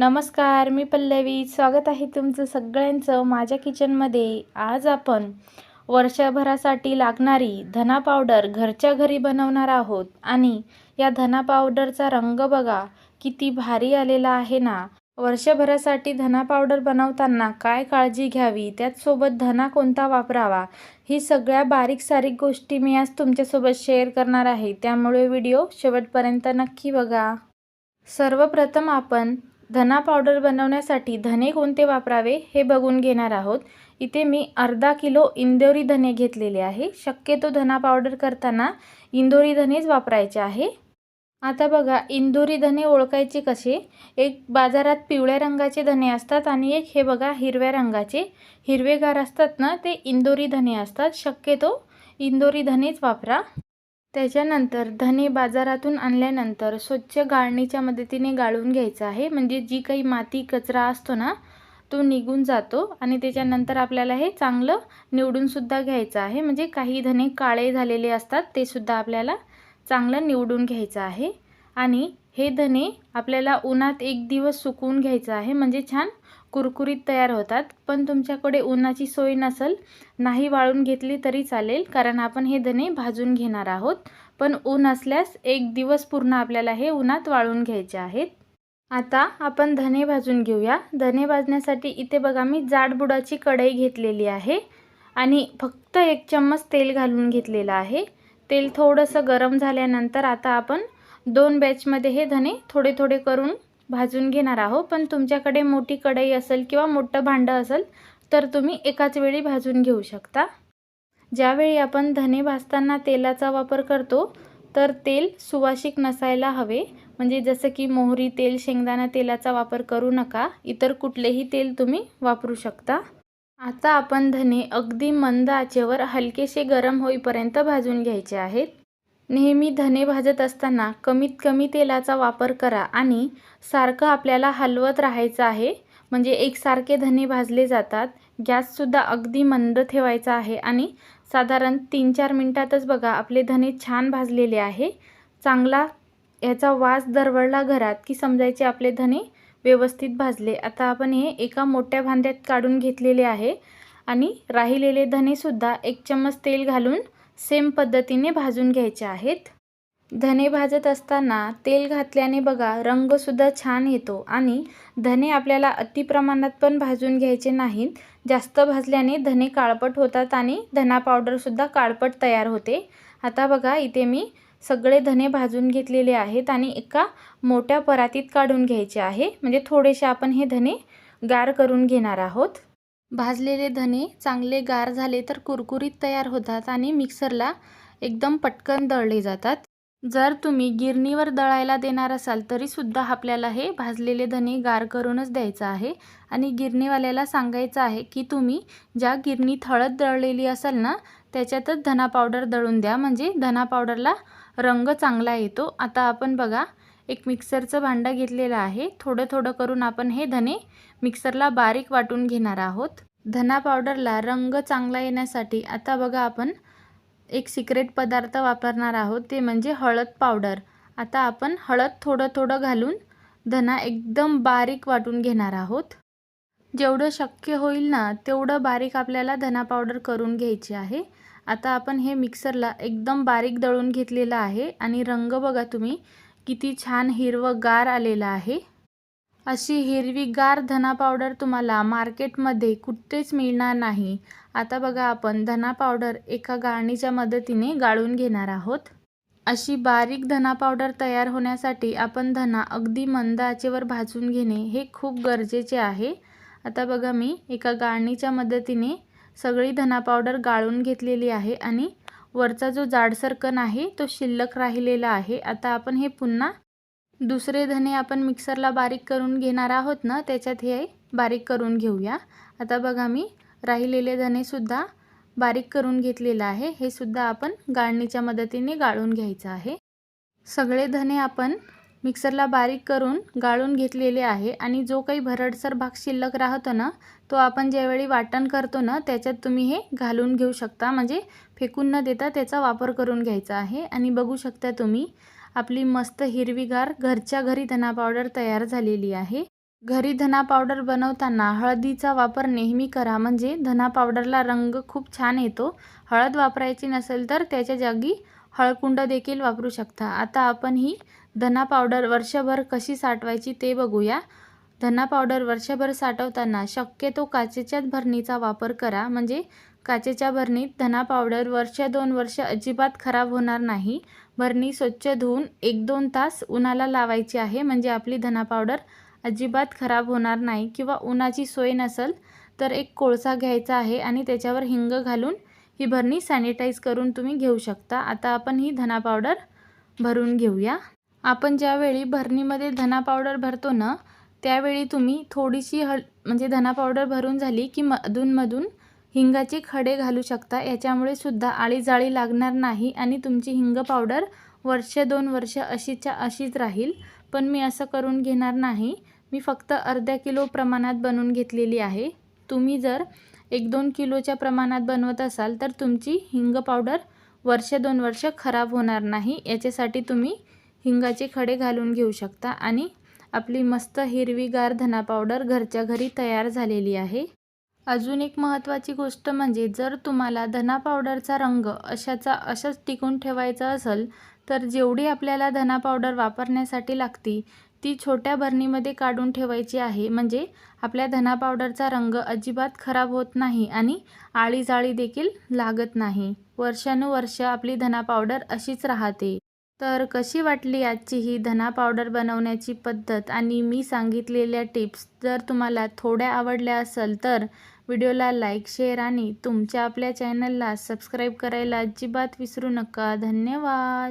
नमस्कार मी पल्लवी. स्वागत आहे तुमचं सगळ्यांचं माझ्या किचनमध्ये. आज आपण वर्षभरासाठी लागणारी धना पावडर घरच्या घरी बनवणार आहोत. आणि या धना पावडरचा रंग बघा किती भारी आलेला आहे ना. वर्षभरासाठी धना पावडर बनवताना काय काळजी घ्यावी? त्याचसोबत धना कोणता वापरावा? ही सगळ्या बारीक सारीक गोष्टी मी आज तुमच्यासोबत शेअर करणार आहे. त्यामुळे व्हिडिओ शेवटपर्यंत नक्की बघा. सर्वप्रथम आपण धना पावडर बनवण्यासाठी धने कोणते वापरावे हे बघून घेणार आहोत. इथे मी अर्धा किलो इंदोरी धने घेतलेले आहे. शक्यतो धना पावडर करताना इंदोरी धनेच वापरायचे आहे. आता बघा इंदोरी धने ओळखायचे कसे? एक बाजारात पिवळ्या रंगाचे धने असतात आणि एक हे बघा हिरव्या रंगाचे. हिरवेगार असतात ना ते इंदोरी धने असतात. शक्यतो इंदोरी धनेच वापरा. त्याच्यानंतर धने बाजारातून आणल्यानंतर स्वच्छ गाळणीच्या मदतीने गाळून घ्यायचं आहे. म्हणजे जी काही माती कचरा असतो ना तो निघून जातो आणि त्याच्यानंतर आपल्याला हे चांगलं निवडूनसुद्धा घ्यायचं आहे. म्हणजे काही धने काळे झालेले असतात ते सुद्धा आपल्याला चांगलं निवडून घ्यायचं आहे. आणि हे धने आपल्याला उन्हात एक दिवस सुकवून घ्यायचं आहे. म्हणजे छान कुरकुरीत तयार होतात. पण तुमच्याकडे उन्हाची सोय नसेल नाही वाळून घेतली तरी चालेल कारण आपण हे धने भाजून घेणार आहोत. पण ऊन असल्यास एक दिवस पूर्ण आपल्याला हे उन्हात वाळून घ्यायचे आहेत. आता आपण धने भाजून घेऊया. धने भाजण्यासाठी इथे बघा मी जाडबुडाची कढई घेतलेली आहे आणि फक्त एक चम्मच तेल घालून घेतलेलं आहे. तेल थोडंसं गरम झाल्यानंतर आता आपण दोन बॅचमध्ये हे धने थोडे थोडे करून भाजून घेणार आहो पण तुमच्याकडे मोठी कढई असेल किंवा मोठं भांडं असेल तर तुम्ही एकाच वेळी भाजून घेऊ शकता. ज्यावेळी आपण धने भाजताना तेलाचा वापर करतो तर तेल सुवासिक नसायला हवे. म्हणजे जसं की मोहरी तेल शेंगदाणा तेलाचा वापर करू नका. इतर कुठलेही तेल तुम्ही वापरू शकता. आता आपण धने अगदी मंद आचेवर हलकेसे गरम होईपर्यंत भाजून घ्यायचे आहेत. नेहमी धने भाजत असताना कमीत कमी तेलाचा वापर करा आणि सारखं आपल्याला हलवत राहायचं आहे. म्हणजे एकसारखे धने भाजले जातात. गॅससुद्धा अगदी मंद ठेवायचा आहे आणि साधारण तीन चार मिनटातच बघा आपले धने छान भाजलेले आहे. चांगला याचा वास दरवळला घरात की समजायचे आपले धने व्यवस्थित भाजले. आता आपण हे एका मोठ्या भांड्यात काढून घेतलेले आहे आणि राहिलेले धनेसुद्धा एक चम्मच तेल घालून सेम पद्धतीने भाजून घ्यायचे आहेत. धने भाजत असताना तेल घातल्याने बघा रंगसुद्धा छान येतो आणि धने आपल्याला अतिप्रमाणात पण भाजून घ्यायचे नाहीत. जास्त भाजल्याने धने काळपट होतात आणि धना पावडरसुद्धा काळपट तयार होते. आता बघा इथे मी सगळे धने भाजून घेतलेले आहेत आणि एका मोठ्या परातीत काढून घ्यायचे आहे. म्हणजे थोडेसे आपण हे धने गार करून घेणार आहोत. भाजलेले धने चांगले गार झाले तर कुरकुरीत तयार होतात आणि मिक्सरला एकदम पटकन दळले जातात. जर तुम्ही गिरणीवर दळायला देणार असाल तरीसुद्धा आपल्याला हे भाजलेले धने गार करूनच द्यायचं आहे. आणि गिरणीवाल्याला सांगायचं आहे की तुम्ही ज्या गिरणी हळद दळलेली असाल ना त्याच्यातच धना पावडर दळून द्या. म्हणजे धना पावडरला रंग चांगला येतो. आता आपण बघा एक मिक्सरचं भांडं घेतलेलं आहे. थोडं थोडं करून आपण हे धने मिक्सरला बारीक वाटून घेणार आहोत. धना पावडरला रंग चांगला येण्यासाठी आता बघा आपण एक सिक्रेट पदार्थ वापरणार आहोत. ते म्हणजे हळद पावडर. आता आपण हळद थोडं थोडं घालून धना एकदम बारीक वाटून घेणार आहोत. जेवढं शक्य होईल ना तेवढं बारीक आपल्याला धना पावडर करून घ्यायची आहे. आता आपण हे मिक्सरला एकदम बारीक दळून घेतलेलं आहे आणि रंग बघा तुम्ही किती छान हिरवं गार आलेलं आहे. अशी हिरवीगार धना पावडर तुम्हाला मार्केटमध्ये कुठेच मिळणार नाही. आता बघा आपण धना पावडर एका गाळणीच्या मदतीने गाळून घेणार आहोत. अशी बारीक धना पावडर तयार होण्यासाठी आपण धना अगदी मंद आचेवर भाजून घेणे हे खूप गरजेचे आहे. आता बघा मी एका गाळणीच्या मदतीने सगळी धना पावडर गाळून घेतलेली आहे आणि वरचा जो जाडसर कण आहे तो शिल्लक राहिलेला आहे. आता आपण हे पुन्हा दुसरे धने आपण मिक्सरला बारीक करून घेणार आहोत ना त्याच्यात हे बारीक करून घेऊया. आता बघा मी राहिलेले धनेसुद्धा बारीक करून घेतलेलं आहे. हे सुद्धा आपण गाळणीच्या मदतीने गाळून घ्यायचं आहे. सगळे धने आपण मिक्सरला बारीक करून गाळून घेतलेले आहे आणि जो काही भरडसर भाग शिल्लक राहतो ना तो आपण ज्यावेळी वाटण करतो ना त्याच्यात तुम्ही हे घालून घेऊ शकता. म्हणजे फेकून न देता त्याचा वापर करून घ्यायचा आहे. आणि बघू शकता तुम्ही आपली मस्त हिरवीगार घरच्या घरी धना पावडर तयार झालेली आहे. घरी धना पावडर बनवताना हळदीचा वापर नेहमी करा. म्हणजे धना पावडरला रंग खूप छान येतो. हळद वापरायची नसेल तर त्याच्या जागी हळकुंड देखील वापरू शकता. आता आपण ही धना पावडर वर्षभर कशी साठवायची ते बघूया. धना पावडर वर्षभर साठवताना शक्यतो काचेच्याच भरणीचा वापर करा. म्हणजे काचेच्या भरणीत धना पावडर वर्ष दोन वर्ष अजिबात खराब होणार नाही. भरणी स्वच्छ धुवून एक दोन तास उन्हाला लावायची आहे. म्हणजे आपली धना पावडर अजिबात खराब होणार नाही. किंवा उन्हाची सोय नसेल तर एक कोळसा घ्यायचा आहे आणि त्याच्यावर हिंग घालून ही भरणी सॅनिटाईज करून तुम्ही घेऊ शकता. आता आपण ही धना पावडर भरून घेऊया. आपण ज्यावेळी भरणीमध्ये धना पावडर भरतो ना त्यावेळी तुम्ही थोडीशी हळ म्हणजे धना पावडर भरून झाली की मधूनमधून हिंगाचे खडे घालू शकता. याच्यामुळे सुद्धा आळी जाळी लागणार नाही आणि तुमची हिंग पावडर वर्ष दोन वर्ष अशीच्या अशीच राहील. पण मी असं करून घेणार नाही. मी फक्त अर्ध्या किलो प्रमाणात बनवून घेतलेली आहे. तुम्ही जर एक दोन किलोच्या प्रमाणात बनवत असाल तर तुमची हिंग पावडर वर्ष दोन वर्ष खराब होणार नाही. याच्यासाठी तुम्ही हिंगाचे खडे घालून घेऊ शकता आणि आपली मस्त हिरवीगार धना पावडर घरच्या घरी तयार झालेली आहे. अजून एक महत्त्वाची गोष्ट म्हणजे जर तुम्हाला धना पावडरचा रंग अशाचा अशाच टिकून ठेवायचा असेल तर जेवढी आपल्याला धना पावडर वापरण्यासाठी लागती ती छोट्या भरणीमध्ये काढून ठेवायची आहे. म्हणजे आपल्या धना पावडरचा रंग अजिबात खराब होत नाही आणि आळीजाळी देखील लागत नाही. वर्षानुवर्ष आपली धना पावडर अशीच राहते. तर कशी वाटली आजची ही धना पावडर बनवण्याची पद्धत? आणि मी सांगितलेल्या टिप्स जर तुम्हाला थोड्या आवडल्या असेल तर व्हिडिओला लाईक शेअर आणि तुमच्या आपल्या चॅनलला सबस्क्राईब करायला अजिबात विसरू नका. धन्यवाद.